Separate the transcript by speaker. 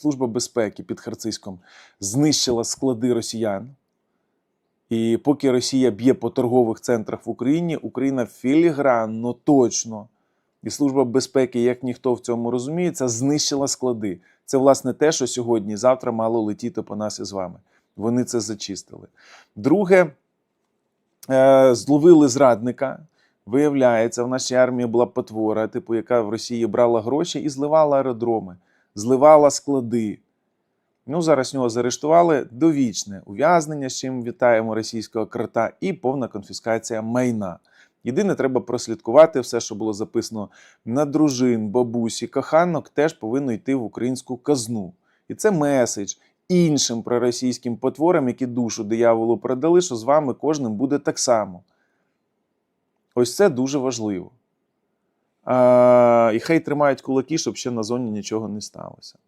Speaker 1: Служба безпеки під Харцизьком знищила склади росіян. І поки Росія б'є по торгових центрах в Україні, Україна філігранно точно. І Служба безпеки, як ніхто в цьому розуміється, знищила склади. Це, власне, те, що сьогодні, завтра мало летіти по нас із вами. Вони це зачистили. Друге, е, зловили зрадника. Виявляється, в нашій армії була потвора, типу, яка в Росії брала гроші і зливала аеродроми, зливала склади. Ну, зараз нього заарештували довічне ув'язнення, з чим вітаємо російського крота, і повна конфіскація майна. Єдине, треба прослідкувати все, що було записано на дружин, бабусі, коханок, теж повинно йти в українську казну. І це меседж іншим проросійським потворам, які душу дияволу продали, що з вами кожним буде так само. Ось це дуже важливо. А, і хай тримають кулаки, щоб ще на зоні нічого не сталося.